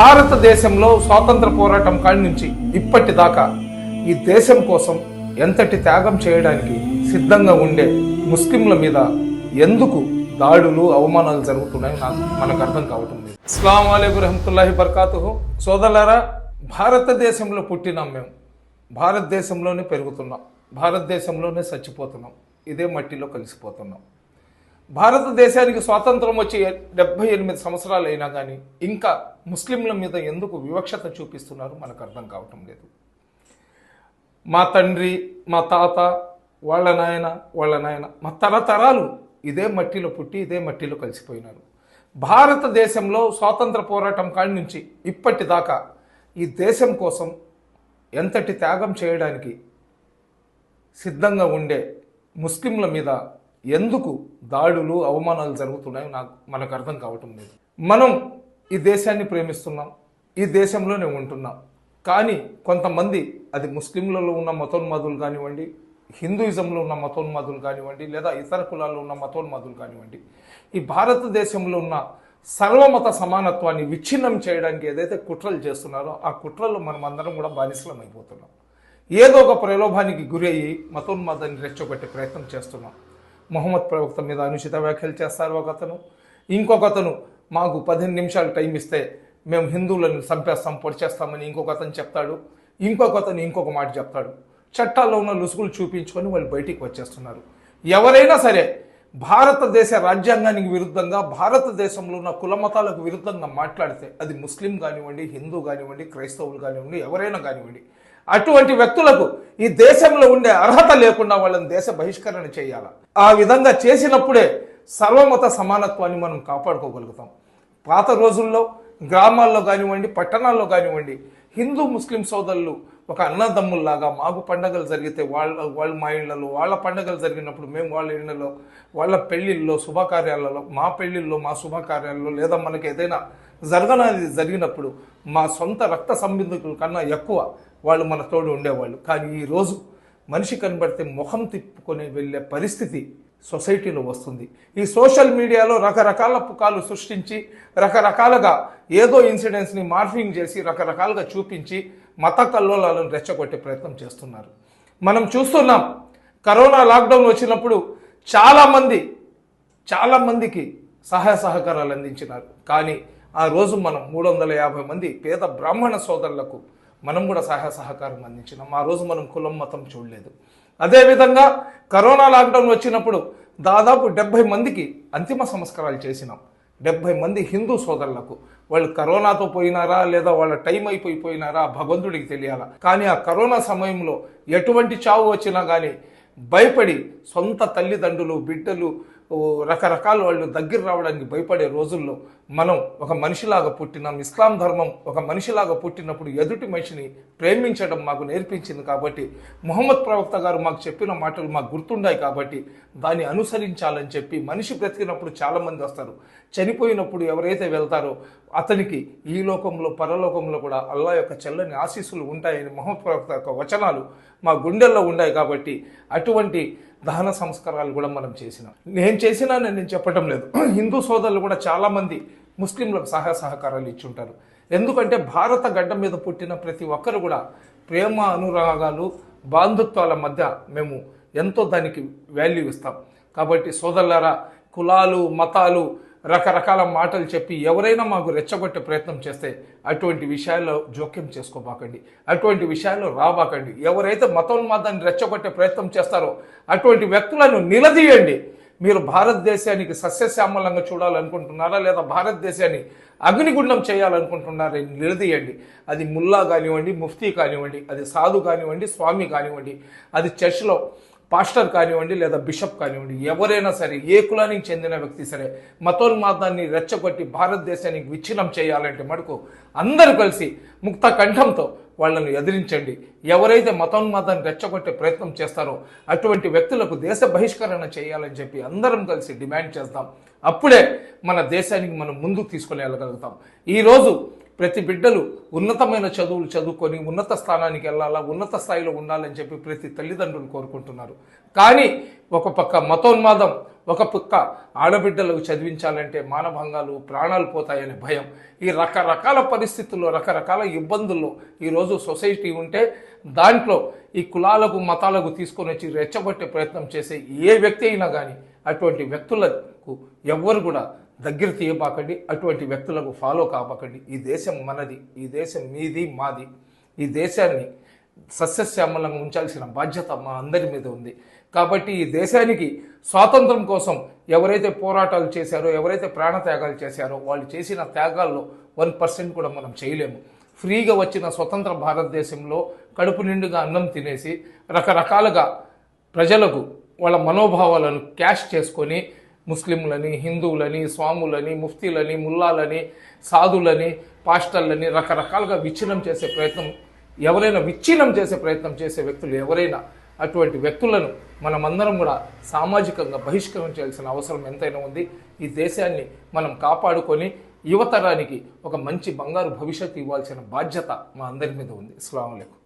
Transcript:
భారతదేశంలో స్వాతంత్ర పోరాటం కాడి నుంచి ఇప్పటిదాకా ఈ దేశం కోసం ఎంతటి త్యాగం చేయడానికి సిద్ధంగా ఉండే ముస్లింల మీద ఎందుకు దాడులు అవమానాలు జరుగుతున్నాయి నాకు మనకు అర్థం కావటం లేదు. అస్సలం అయికు రహమతుల్లాహి బర్కాతుహు సోదరులారా భారతదేశంలో పుట్టినాం మేము. భారతదేశంలోనే పెరుగుతున్నాం. భారతదేశంలోనే చచ్చిపోతున్నాం. ఇదే మట్టిలో కలిసిపోతున్నాం. భారతదేశానికి స్వాతంత్రం వచ్చి డెబ్బై ఎనిమిది సంవత్సరాలు అయినా కానీ ఇంకా ముస్లింల మీద ఎందుకు వివక్షత చూపిస్తున్నారు మనకు అర్థం కావటం లేదు. మా తండ్రి మా తాత వాళ్ళ నాయన వాళ్ళ నాయన మా తరతరాలు ఇదే మట్టిలో పుట్టి ఇదే మట్టిలో కలిసిపోయినారు. భారతదేశంలో స్వాతంత్ర పోరాటం కాడి నుంచి ఇప్పటిదాకా ఈ దేశం కోసం ఎంతటి త్యాగం చేయడానికి సిద్ధంగా ఉండే ముస్లింల మీద ఎందుకు దాడులు అవమానాలు జరుగుతున్నాయో నాకు మనకు అర్థం కావటం లేదు. మనం ఈ దేశాన్ని ప్రేమిస్తున్నాం ఈ దేశంలోనే ఉంటున్నాం. కానీ కొంతమంది అది ముస్లింలలో ఉన్న మతోన్మాదులు కానివ్వండి హిందూయిజంలో ఉన్న మతోన్మాదులు కానివ్వండి లేదా ఇతర కులాల్లో ఉన్న మతోన్మాదులు కానివ్వండి ఈ భారతదేశంలో ఉన్న సర్వమత సమానత్వాన్ని విచ్ఛిన్నం చేయడానికి ఏదైతే కుట్రలు చేస్తున్నారో ఆ కుట్రలు మనం అందరం కూడా బానిసలం అయిపోతున్నాం ఏదో ఒక ప్రలోభానికి గురి అయ్యి మతోన్మాదాన్ని రెచ్చగొట్టే ప్రయత్నం చేస్తున్నాం. మొహమ్మద్ ప్రవక్త మీద అనుచిత వ్యాఖ్యలు చేస్తారు ఒక అతను ఇంకొక అతను మాకు పదిహేను నిమిషాలు టైం ఇస్తే మేము హిందువులను చంపేస్తాం పొడిచేస్తామని ఇంకొక అతను చెప్తాడు. ఇంకొక అతను ఇంకొక మాట చెప్తాడు. చట్టాల్లో ఉన్న లుసుగులు చూపించుకొని వాళ్ళు బయటికి వచ్చేస్తున్నారు. ఎవరైనా సరే భారతదేశ రాజ్యాంగానికి విరుద్ధంగా భారతదేశంలో ఉన్న కులమతాలకు విరుద్ధంగా మాట్లాడితే అది ముస్లిం కానివ్వండి హిందూ కానివ్వండి క్రైస్తవులు కానివ్వండి ఎవరైనా కానివ్వండి అటువంటి వ్యక్తులకు ఈ దేశంలో ఉండే అర్హత లేకుండా వాళ్ళని దేశ బహిష్కరణ చేయాల. ఆ విధంగా చేసినప్పుడే సర్వమత సమానత్వాన్ని మనం కాపాడుకోగలుగుతాం. పాత రోజుల్లో గ్రామాల్లో కానివ్వండి పట్టణాల్లో కానివ్వండి హిందూ ముస్లిం సోదరులు ఒక అన్నదమ్ముల్లాగా మాకు పండగలు జరిగితే వాళ్ళ వాళ్ళ మా ఇళ్ళలో వాళ్ళ పండగలు జరిగినప్పుడు మేము వాళ్ళ ఇళ్ళలో వాళ్ళ పెళ్ళిళ్ళలో శుభకార్యాలలో మా పెళ్ళిళ్ళలో మా శుభకార్యాలలో లేదా మనకి ఏదైనా జరగనది జరిగినప్పుడు మా సొంత రక్త సంబంధికుల కన్నా ఎక్కువ వాళ్ళు మన తోడు ఉండేవాళ్ళు. కానీ ఈరోజు మనిషి కనబడితే ముఖం తిప్పుకొని వెళ్ళే పరిస్థితి సొసైటీలో వస్తుంది. ఈ సోషల్ మీడియాలో రకరకాల పుకాలు సృష్టించి రకరకాలుగా ఏదో ఇన్సిడెంట్స్ని మార్ఫింగ్ చేసి రకరకాలుగా చూపించి మత కల్లోలాలను రెచ్చగొట్టే ప్రయత్నం చేస్తున్నారు. మనం చూస్తున్నాం కరోనా లాక్డౌన్ వచ్చినప్పుడు చాలామంది చాలామందికి సహాయ సహకారాలు అందించినారు. కానీ ఆ రోజు మనం మూడు వందల యాభై మంది పేద బ్రాహ్మణ సోదరులకు మనం కూడా సహాయ సహకారం అందించినాం. ఆ రోజు మనం కులం మతం చూడలేదు. అదేవిధంగా కరోనా లాక్డౌన్ వచ్చినప్పుడు దాదాపు డెబ్బై మందికి అంతిమ సంస్కారాలు చేసినాం. డెబ్బై మంది హిందూ సోదరులకు. వాళ్ళు కరోనాతో పోయినారా లేదా వాళ్ళ టైం అయిపోయి పోయినారా భగవంతుడికి తెలియాలా? కానీ ఆ కరోనా సమయంలో ఎటువంటి చావు వచ్చినా కానీ భయపడి సొంత తల్లిదండ్రులు బిడ్డలు రకరకాల వాళ్ళు దగ్గర రావడానికి భయపడే రోజుల్లో మనం ఒక మనిషిలాగా పుట్టినాం ఇస్లాం ధర్మం ఒక మనిషిలాగా పుట్టినప్పుడు ఎదుటి మనిషిని ప్రేమించడం మాకు నేర్పించింది కాబట్టి ముహమ్మద్ ప్రవక్త గారు మాకు చెప్పిన మాటలు మాకు గుర్తుండాయి కాబట్టి దాన్ని అనుసరించాలని చెప్పి మనిషి బ్రతికినప్పుడు చాలామంది వస్తారు. చనిపోయినప్పుడు ఎవరైతే వెళ్తారో అతనికి ఈ లోకంలో పరలోకంలో కూడా అల్లా యొక్క చల్లని ఆశీస్సులు ఉంటాయని మొహమ్మద్ ప్రవక్త యొక్క వచనాలు మా గుండెల్లో ఉన్నాయి కాబట్టి అటువంటి దహన సంస్కారాలు కూడా మనం చేసినాం. నేను చేసినా నేను చెప్పటం లేదు. హిందూ సోదరులు కూడా చాలామంది ముస్లింలకు సహాయ సహకారాలు ఇచ్చుంటారు. ఎందుకంటే భారత గడ్డ మీద పుట్టిన ప్రతి ఒక్కరు కూడా ప్రేమ అనురాగాలు బాంధుత్వాల మధ్య మేము ఎంతో దానికి వాల్యూ ఇస్తాం. కాబట్టి సోదరులారా కులాలు మతాలు రకరకాల మాటలు చెప్పి ఎవరైనా మాకు రెచ్చగొట్టే ప్రయత్నం చేస్తే అటువంటి విషయాల్లో జోక్యం చేసుకోబాకండి. అటువంటి విషయాల్లో రాబాకండి. ఎవరైతే మతోన్మాదాన్ని రెచ్చగొట్టే ప్రయత్నం చేస్తారో అటువంటి వ్యక్తులను నిలదీయండి. మీరు భారతదేశానికి సస్యశ్యామలంగా చూడాలనుకుంటున్నారా లేదా భారతదేశాన్ని అగ్నిగుండం చేయాలనుకుంటున్నారా నిలదీయండి. అది ముల్లా కానివ్వండి ముఫ్తీ కానివ్వండి అది సాధు కానివ్వండి స్వామి కానివ్వండి అది చర్చ్లో పాస్టర్ కానివ్వండి లేదా బిషప్ కానివ్వండి ఎవరైనా సరే ఏ కులానికి చెందిన వ్యక్తి సరే మతోన్మాదాన్ని రెచ్చగొట్టి భారతదేశానికి విచ్ఛిన్నం చేయాలంటే మటుకు అందరూ కలిసి ముక్త కంఠంతో వాళ్ళను ఎదిరించండి. ఎవరైతే మతోన్మాదాన్ని రెచ్చగొట్టే ప్రయత్నం చేస్తారో అటువంటి వ్యక్తులకు దేశ బహిష్కరణ చేయాలని చెప్పి అందరం కలిసి డిమాండ్ చేస్తాం. అప్పుడే మన దేశానికి మనం ముందుకు తీసుకుని వెళ్ళగలుగుతాం. ఈరోజు ప్రతి బిడ్డలు ఉన్నతమైన చదువులు చదువుకొని ఉన్నత స్థానానికి వెళ్ళాలా ఉన్నత స్థాయిలో ఉండాలని చెప్పి ప్రతి తల్లిదండ్రులు కోరుకుంటున్నారు. కానీ ఒక పక్క మతోన్మాదం ఒక పక్క ఆడబిడ్డలకు చదివించాలంటే మానభంగాలు ప్రాణాలు పోతాయనే భయం. ఈ రకరకాల పరిస్థితుల్లో రకరకాల ఇబ్బందుల్లో ఈరోజు సొసైటీ ఉంటే దాంట్లో ఈ కులాలకు మతాలకు తీసుకొని వచ్చి రెచ్చగొట్టే ప్రయత్నం చేసే ఏ వ్యక్తి అయినా కానీ అటువంటి వ్యక్తులకు ఎవ్వరు కూడా దగ్గర తీయబాకండి. అటువంటి వ్యక్తులకు ఫాలో కాపాకండి ఈ దేశం మనది ఈ దేశం మీది మాది. ఈ దేశాన్ని సస్యశ్యామలంగా ఉంచాల్సిన బాధ్యత మా అందరి మీద ఉంది. కాబట్టి ఈ దేశానికి స్వాతంత్రం కోసం ఎవరైతే పోరాటాలు చేశారో ఎవరైతే ప్రాణత్యాగాలు చేశారో వాళ్ళు చేసిన త్యాగాల్లో వన్ పర్సెంట్ కూడా మనం చేయలేము. ఫ్రీగా వచ్చిన స్వతంత్ర భారతదేశంలో కడుపు నిండుగా అన్నం తినేసి రకరకాలుగా ప్రజలకు వాళ్ళ మనోభావాలను క్యాష్ చేసుకొని ముస్లింలని హిందువులని స్వాములని ముఫ్తీలని ముల్లాలని సాధులని పాస్టర్లని రకరకాలుగా విచ్ఛిన్నం చేసే ప్రయత్నం ఎవరైనా విచ్ఛిన్నం చేసే ప్రయత్నం చేసే వ్యక్తులు ఎవరైనా అటువంటి వ్యక్తులను మనమందరం కూడా సామాజికంగా బహిష్కరించాల్సిన అవసరం ఎంతైనా ఉంది. ఈ దేశాన్ని మనం కాపాడుకొని యువతరానికి ఒక మంచి బంగారు భవిష్యత్తు ఇవ్వాల్సిన బాధ్యత మా అందరి మీద ఉంది. అస్సలం